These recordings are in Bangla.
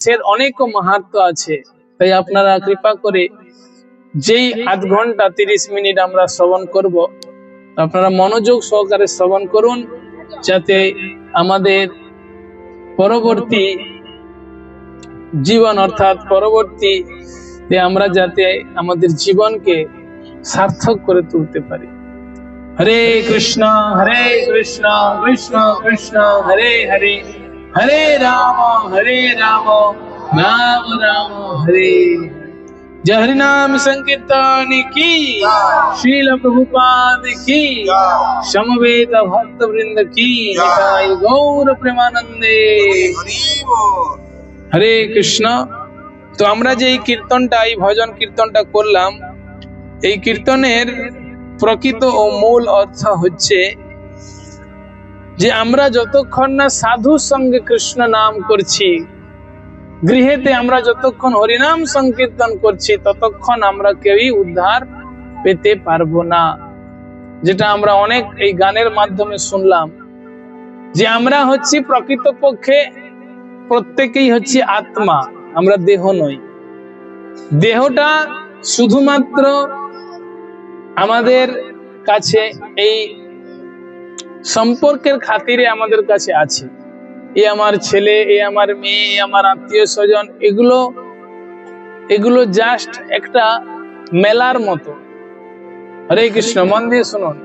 এর অনেক মাহাত্ম আছে। তাই আপনারা কৃপা করে যেই আধ ঘণ্টা তিরিশ মিনিট আমরা শ্রবণ করব, আপনারা মনোযোগ সহকারে শ্রবণ করুন, যাতে আমাদের পরবর্তী জীবন, অর্থাৎ পরবর্তী আমরা যাতে আমাদের জীবনকে সার্থক করে তুলতে পারি। হরে কৃষ্ণ হরে কৃষ্ণ কৃষ্ণ কৃষ্ণ, হরে হরে। হরে রাম হরে রাম রাম রাম হরে जय हरि नाम संकीर्तन की श्रील प्रभुपाद की समवेत भक्त वृंद की निताय गौर प्रेमानंदे হরে কৃষ্ণ তো আমরা যে এই কীর্তনটা এই ভজন কীর্তনটা করলাম এই কীর্তনের প্রকৃত ও মূল অর্থ হচ্ছে যে আমরা যতক্ষণ না সাধুর সঙ্গে কৃষ্ণ নাম করছি, গৃহেতে আমরা যতক্ষণ হরিনাম সংকীর্তন করছি, ততক্ষণ আমরা কেউই উদ্ধার পেতে পারব না। যেটা আমরা অনেক এই গানের মাধ্যমে শুনলাম, যে আমরা হচ্ছি প্রকৃতপক্ষে প্রত্যেকেই হচ্ছে আত্মা, আমরা দেহ নই। দেহটা শুধুমাত্র আমাদের কাছে এই সম্পর্কের খাতিরে আমাদের কাছে আছে। এ আমার ছেলে, এ আমার মেয়ে, এ আমার আত্মীয় স্বজন, এগুলো এগুলো জাস্ট একটা মেলার মতো। হরে কৃষ্ণ, মন দিয়ে শুনুন।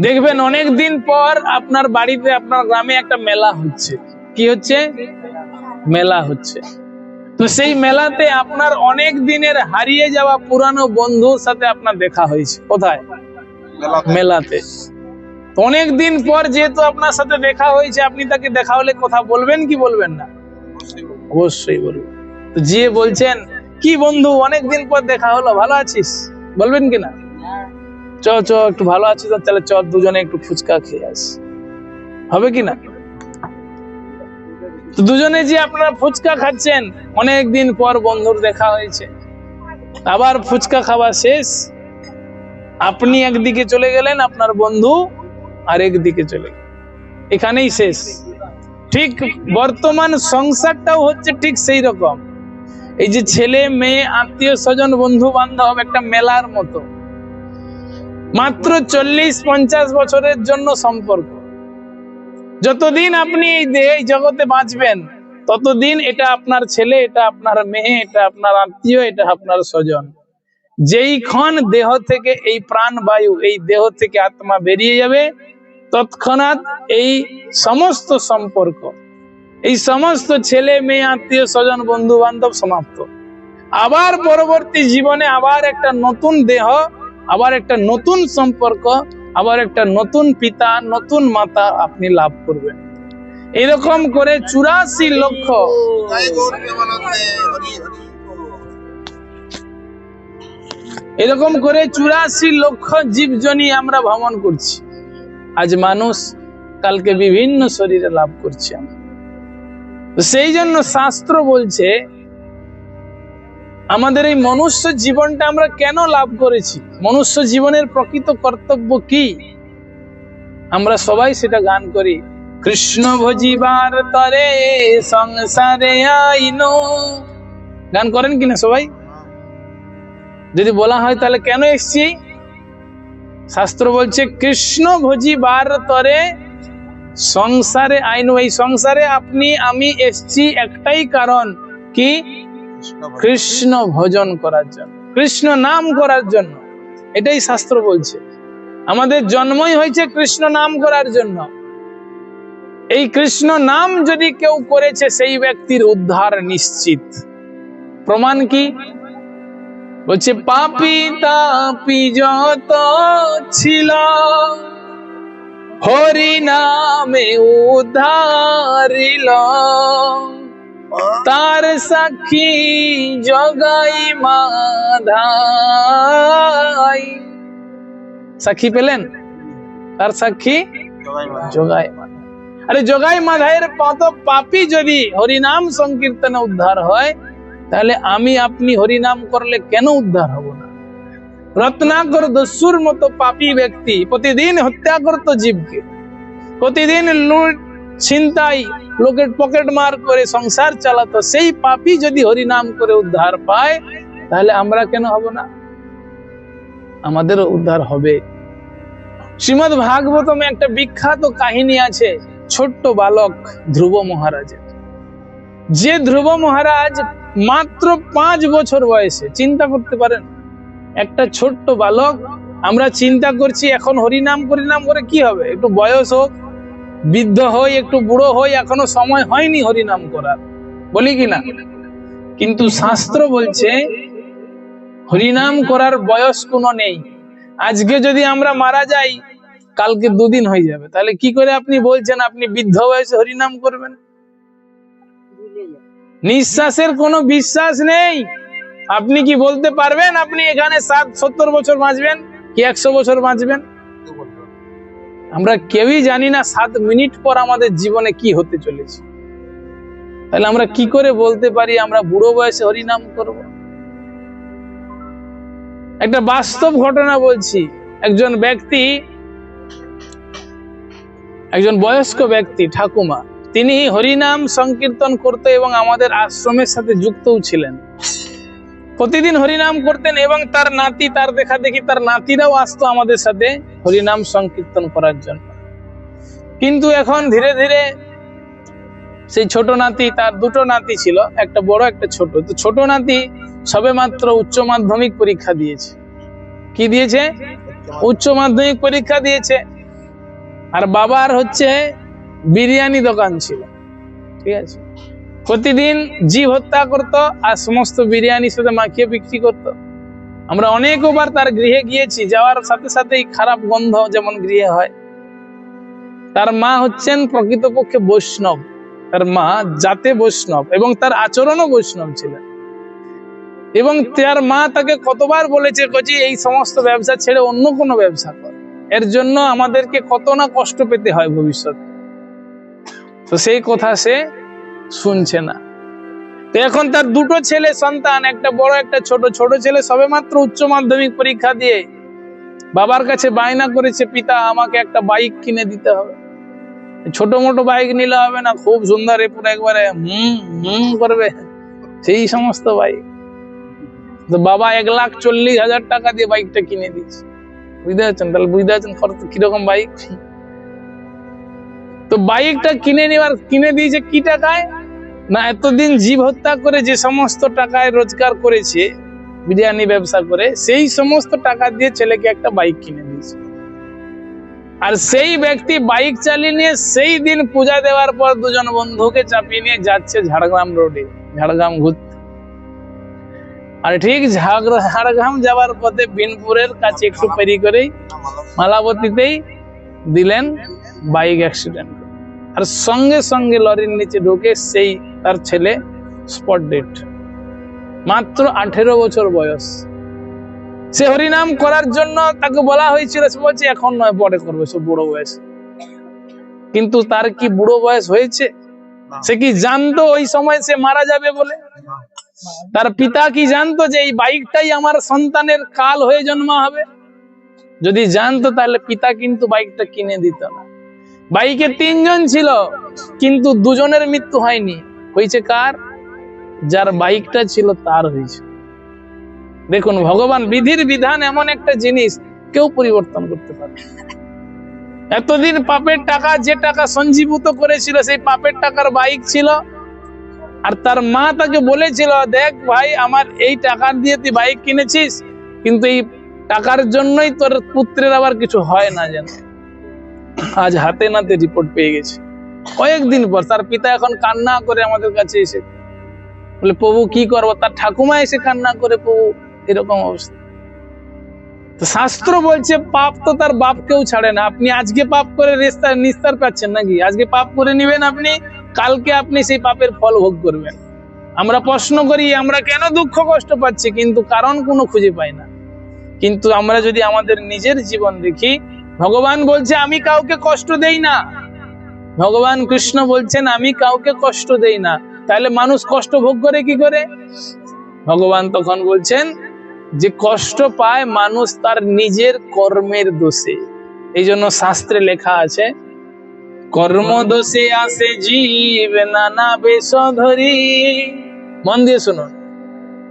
দেখবেন অনেক দিন পর আপনার বাড়িতে, আপনার গ্রামে একটা মেলা হচ্ছে। কি হচ্ছে? মেলা হচ্ছে। তো সেই মেলাতে আপনার অনেক দিনের হারিয়ে যাওয়া পুরানো বন্ধুর সাথে আপনার দেখা হয়েছে। কোথায়? মেলাতে। অনেক দিন পর যেহেতু আপনার সাথে দেখা হয়েছে আপনি তাকে দেখা হলে কথা বলবেন কি বলবেন না? অবশ্যই বলবেন তো যে বলছেন কি বন্ধু অনেক দিন পর দেখা হলো ভালো আছিস? বলবেন কি না? চ চ একটু ভালো আছিস তাহলে চ দুজনে একটু ফুচকা খেয়ে আস। হবে কি না? তো দুজনে যে আপনারা ফুচকা খাচ্ছেন অনেক দিন পর বন্ধুর দেখা হয়েছে। আবার ফুচকা খাওয়া শেষ? আপনি একদিকে চলে গেলেন, আপনার বন্ধু আরেক দিকে চলে গেল। এখানেই শেষ। ঠিক বর্তমান সংসারটাও হচ্ছে ঠিক সেই রকম। এই যে ছেলে, মেয়ে, আত্মীয় স্বজন, বন্ধু বান্ধব, একটা মেলার মতো। মাত্র চল্লিশ, পঞ্চাশ বছরের জন্য সম্পর্ক। যতদিন আপনি এই দেহে এই জগতে বাঁচবেন, ততদিন এটা আপনার ছেলে, এটা আপনার মেয়ে, এটা আপনার আত্মীয়, এটা আপনার স্বজন। যেই ক্ষণ দেহ থেকে এই প্রাণ বায়ু এই দেহ থেকে আত্মা বেরিয়ে যাবে, তৎক্ষণাৎ এই সমস্ত সম্পর্ক, এই সমস্ত ছেলে, মেয়ে, আত্মীয় স্বজন বন্ধু বান্ধব সমাপ্ত। আবার পরবর্তী জীবনে আবার একটা নতুন দেহ, আবার একটা নতুন সম্পর্ক, আবার একটা নতুন পিতা, নতুন মাতা আপনি লাভ করবেন। এরকম করে চুরাশি লক্ষ এরকম করে চুরাশি লক্ষ জীবজনী আমরা ভ্রমণ করছি। আজ মানুষ কালকে বিভিন্ন শরীরে লাভ করছে। আমরা সেই জন্য শাস্ত্র বলছে, আমাদের এই মনুষ্য জীবনটা আমরা কেন লাভ করেছি? মনুষ্য জীবনের প্রকৃত কর্তব্য কি? আমরা সবাই সেটা গান করি, কৃষ্ণ ভজিবার তরে সংসারে আইনো। গান করেন কিনা সবাই? যদি বলা হয় তাহলে কেন এসছি? শাস্ত্র বলছে, কৃষ্ণ ভোজি বার তরে সংসারে আইন এই সংসারে আপনি, আমি এসছি একটাই কারণ কি? কৃষ্ণ ভজন করার জন্য, কৃষ্ণ নাম করার জন্য। এটাই শাস্ত্র বলছে। আমাদের জন্মই হয়েছে কৃষ্ণ নাম করার জন্য। এই কৃষ্ণ নাম যদি কেউ করেছে, সেই ব্যক্তির উদ্ধার নিশ্চিত। প্রমাণ কি? বলছে, পাপি তাপি যত ছিল হরি নামে উদ্ধারিল তার সাক্ষী জগাই মাধাই। সাক্ষী পেলেন? তার সাক্ষী জগাই আরে, জগাই মাধাইয়ের পাপি যদি হরিনাম সংকীর্তনে উদ্ধার হয় তাহলে আমি আপনি হরিনাম করলে কেন উদ্ধার হব না? রত্নাকর দস্যুর মতো পাপী ব্যক্তি প্রতিদিন হত্যা করতো জীবকে। প্রতিদিন লুট, ছিনতাই, লোকের পকেট মার করে সংসার চালাতো। সেই পাপি যদি হরি নাম করে উদ্ধার পায়, তাহলে আমরা কেন হব না? আমাদেরও উদ্ধার হবে। শ্রীমদ ভাগবতমে একটা বিখ্যাত কাহিনী আছে, ছোট্ট বালক ধ্রুব মহারাজের। যে ধ্রুব মহারাজ মাত্র পাঁচ বছর বয়সে, চিন্তা করতে পারেন। একটা ছোট্ট বালক, আমরা চিন্তা করছি, এখন হরিনাম হরিনাম করে কি হবে? একটু বয়স হোক, বৃদ্ধ হই, একটু বুড়ো হই, এখনও সময় হয়নি হরিনাম করার। বলি কি না? কিন্তু শাস্ত্র বলছে, হরিনাম করার বয়স কোনো নেই। আজকে যদি আমরা মারা যাই, কালকে দুদিন হয়ে যাবে। তাহলে কি করে আপনি বলছেন, আপনি বৃদ্ধ বয়সে হরিনাম করবেন? নিঃশ্বাসের কোনো বিশ্বাস নেই। আপনি কি বলতে পারবেন? আপনি এখানে ষাট সত্তর বছর বাঁচবেন? কি একশো বছর বাঁচবেন? আমরা কেউই জানি না সাত মিনিট পর আমাদের জীবনে কি হতে চলেছে। তাহলে আমরা কি করে বলতে পারি? আমরা বুড়ো বয়সে হরিনাম করব। একটা বাস্তব ঘটনা বলছি। একজন ব্যক্তি, একজন বয়স্ক ব্যক্তি, ঠাকুমা তিনি হরিনাম সংকীর্তন করত এবং আমাদের আশ্রমের সাথে যুক্তও ছিলেন। প্রতিদিন হরিনাম করতেন এবং তার নাতি, তার দেখা দেখি তার নাতিরাও আসতো আমাদের সাথে হরিনাম সংকীর্তন করার জন্য। কিন্তু এখন ধীরে ধীরে সেই ছোট নাতি, তার দুটো নাতি ছিল, একটা বড়, একটা ছোট। তো ছোট নাতি সবে মাত্র উচ্চ মাধ্যমিক পরীক্ষা দিয়েছে। কি দিয়েছে? উচ্চ মাধ্যমিক পরীক্ষা দিয়েছে। আর বাবার হচ্ছে বিরিয়ানি দোকান ছিল। ঠিক আছে? প্রতিদিন জীব হত্যা করত আর সমস্ত বিরিয়ানির সাথে মাখিয়ে বিক্রি করত। আমরা অনেকবার তার গৃহে গিয়েছি, যাওয়ার সাথে সাথেই খারাপ গন্ধ যেমন গৃহে হয়। তার মা হচ্ছেন প্রকৃতপক্ষে বৈষ্ণব। তার মা জাতে বৈষ্ণব এবং তার আচরণও বৈষ্ণব ছিলেন। এবং তার মা তাকে কতবার বলেছে যে এই সমস্ত ব্যবসা ছেড়ে অন্য কোনো ব্যবসা কর। এর জন্য আমাদেরকে কত না কষ্ট পেতে হয় ভবিষ্যতে। তো সেই কথা সে শুনছে না। তো এখন তার দুটো ছেলে সন্তান, একটা বড়, একটা ছোট। ছোট ছেলে সবে মাত্র উচ্চ মাধ্যমিক পরীক্ষা দিয়ে বাবার কাছে বায়না করেছে, পিতা, আমাকে একটা বাইক কিনে দিতে হবে। ছোট মোটো বাইক নিলে হবে না, খুব সুন্দর পুরো একবারে হুম হুম করবে। সেই সমস্ত বাইক তো বাবা এক লাখ চল্লিশ হাজার টাকা দিয়ে বাইকটা কিনে দিয়েছে। বুঝতে পারছেন? তাহলে বুঝতে পারছেন কীরকম বাইক তো বাইকটা কিনে নেওয়ার, কিনে দিয়েছে কি টাকায়? না, এতদিন জীব হত্যা করে যে সমস্ত টাকায় রোজগার করেছে, বিরিয়ানি ব্যবসা করে, সেই সমস্ত টাকা দিয়ে ছেলেকে একটা বাইক কিনে দিয়েছে। আর সেই ব্যক্তি বাইক চালিয়ে নিয়ে সেই দিন পূজা দেওয়ার পর দুজন বন্ধুকে চাপিয়ে নিয়ে যাচ্ছে ঝাড়গ্রাম রোডে, ঝাড়গ্রাম ঘুরতে। আর ঠিক ঝাড়গ্রাম যাওয়ার পথে বিনপুরের কাছে একটু পেরি করেই, মালাবতীতেই দিলেন বাইক অ্যাক্সিডেন্ট আর সঙ্গে সঙ্গে লরির নিচে ঢুকে সেই তার ছেলে স্পট ডেট মাত্র আঠেরো বছর বয়স। সে হরিনাম করার জন্য তাকে বলা হয়েছিল সে বলছে এখন নয় পরে করবে সে বুড়ো বয়স। কিন্তু তার কি বুড়ো বয়স হয়েছে? সে কি জানতো ওই সময় সে মারা যাবে বলে? তার পিতা কি জানতো যে এই বাইকটাই আমার সন্তানের কাল হয়ে জন্ম হবে? যদি জানতো তাহলে পিতা কিন্তু বাইকটা কিনে দিত না। বাইকে তিনজন ছিল, কিন্তু দুজনের মৃত্যু হয়নি। হয়েছে কার? যার বাইকটা ছিল তার হয়েছে। দেখুন, ভগবান বিধির বিধান এমন একটা জিনিস, কেউ পরিবর্তন করতে পারে এতদিন পাপের টাকা, যে টাকা সঞ্জীভূত করেছিল, সেই পাপের টাকার বাইক ছিল। আর তার মা তাকে বলেছিল, দেখ ভাই, আমার এই টাকা দিয়ে তুই বাইক কিনেছিস, কিন্তু এই টাকার জন্যই তোর পুত্রের আবার কিছু হয় না যেন। আজ হাতে নাতে রিপোর্ট পেয়ে গেছে। কয়েকদিন পর তার পিতা এখন কান্না করে আমাদের কাছে এসে বলে, প্রভু, কি করব? তার ঠাকুমা এসে কান্না করে, প্রভু, এরকম অবস্থা। শাস্ত্র বলছে, পাপ তো তার বাপকেও ছাড়ে না। আপনি আজকে পাপ করে রেস্তার নিস্তার পাচ্ছেন নাকি? আজকে পাপ করে নিবেন আপনি, কালকে আপনি সেই পাপের ফল ভোগ করবেন। আমরা প্রশ্ন করি, আমরা কেন দুঃখ কষ্ট পাচ্ছি? কিন্তু কারণ কোনো খুঁজে পাই না। কিন্তু আমরা যদি আমাদের নিজের জীবন দেখি ভগবান বলছে, আমি কাউকে কষ্ট দেই না। ভগবান কৃষ্ণ বলছেন, আমি কাউকে কষ্ট দেই না। তাহলে মানুষ কষ্ট ভোগ করে কি করে? ভগবান তখন বলছেন, যে কষ্ট পায় মানুষ তার নিজের কর্মের দোষে। এই জন্য শাস্ত্রে লেখা আছে, কর্ম দোষে আসে জীব, নানা বেশ ধরি। মন দিয়ে শুনুন,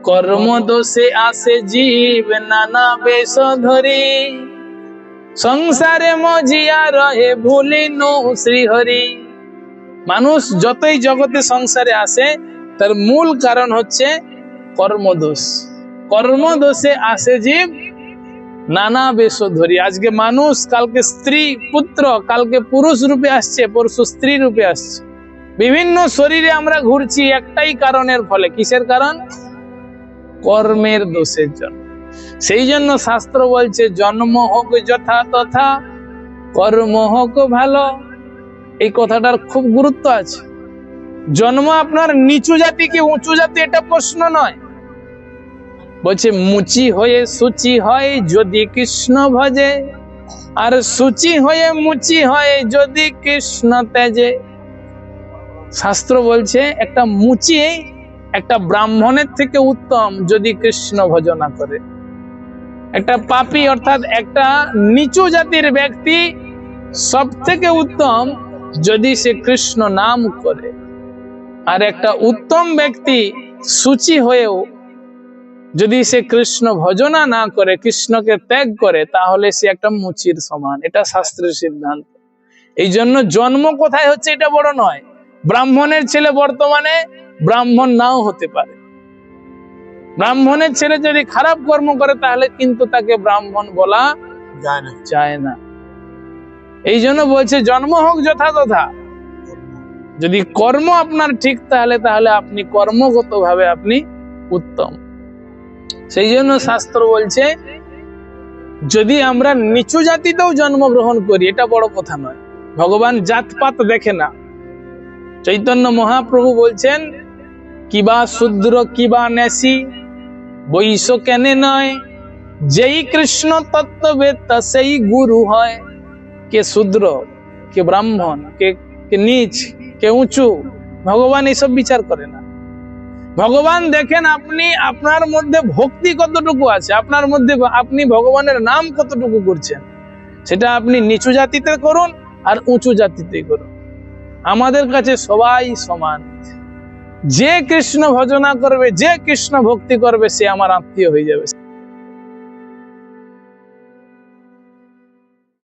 কর্ম দোষে আসে জীব, নানা বেশ ধরি। সংসারে মজিয়া রহে ভুলিনু শ্রীহরি। মানুষ যতই জগতে সংসারে আসে, তার মূল কারণ হচ্ছে কর্মদোষ। কর্মদোষে আসে জীব নানা বেশ ধরি আজকে মানুষ, কালকে স্ত্রী পুত্র, কালকে পুরুষ রূপে আসছে, পরশু স্ত্রী রূপে আসছে। বিভিন্ন শরীরে আমরা ঘুরছি, একটাই কারণের ফলে। কিসের কারণ? কর্মের দোষের জন্য। সেই জন্য শাস্ত্র বলছে, জন্ম হোক যথা তথা, কর্ম হোক ভালো। এই কথাটার খুব গুরুত্ব আছে। জন্ম আপনার নিচু জাতি কি উঁচু জাতি এটা প্রশ্ন নয়। বলছে, মুচি হয়ে সুচি হয় যদি কৃষ্ণ ভজে, আর সুচি হয়ে মুচি হয় যদি কৃষ্ণ তেজে। শাস্ত্র বলছে, একটা মুচি একটা ব্রাহ্মণের থেকে উত্তম যদি কৃষ্ণ ভজনা করে। একটা পাপি অর্থাৎ একটা নিচু জাতির ব্যক্তি সব থেকে উত্তম যদি সে কৃষ্ণ নাম করে। আর একটা উত্তম ব্যক্তি সূচি হয়েও যদি সে কৃষ্ণ ভজনা না করে, কৃষ্ণকে ত্যাগ করে, তাহলে সে একটা মুচির সমান। এটা শাস্ত্রের সিদ্ধান্ত। এই জন্য জন্ম কোথায় হচ্ছে এটা বড় নয়। ব্রাহ্মণের ছেলে বর্তমানে ব্রাহ্মণ নাও হতে পারে। ব্রাহ্মণের ছেলে যদি খারাপ কর্ম করে তাহলে কিন্তু তাকে ব্রাহ্মণ বলা যায় না। এই জন্য বলছে জন্ম হোক যথাযথা। যদি কর্ম আপনার ঠিক তাহলে তাহলে আপনি কর্মগত ভাবে আপনি উত্তম। সেই জন্য শাস্ত্র বলছে যদি আমরা নিচু জাতিতেও জন্মগ্রহণ করি এটা বড় কথা নয়। ভগবান জাতপাত দেখে না। চৈতন্য মহাপ্রভু বলছেন কিবা শূদ্র কিবা নেশি বৈশ্য কেনে নয়? যেই কৃষ্ণ তত্ত্ববেত্তা সেই গুরু হয়। কে শূদ্র, কে ব্রাহ্মণ, কে কে নিচ, কে উঁচু, ভগবান এইসব বিচার করে না। ভগবান দেখেন আপনি, আপনার মধ্যে ভক্তি কতটুকু আছে? আপনার মধ্যে আপনি ভগবানের নাম কতটুকু করছেন? সেটা আপনি নিচু জাতিতে করুন আর উঁচু জাতিতে করুন। আমাদের কাছে সবাই সমান। যে কৃষ্ণ ভজনা করবে যে কৃষ্ণ ভক্তি করবে সে আমার আত্মীয় হয়ে যাবে।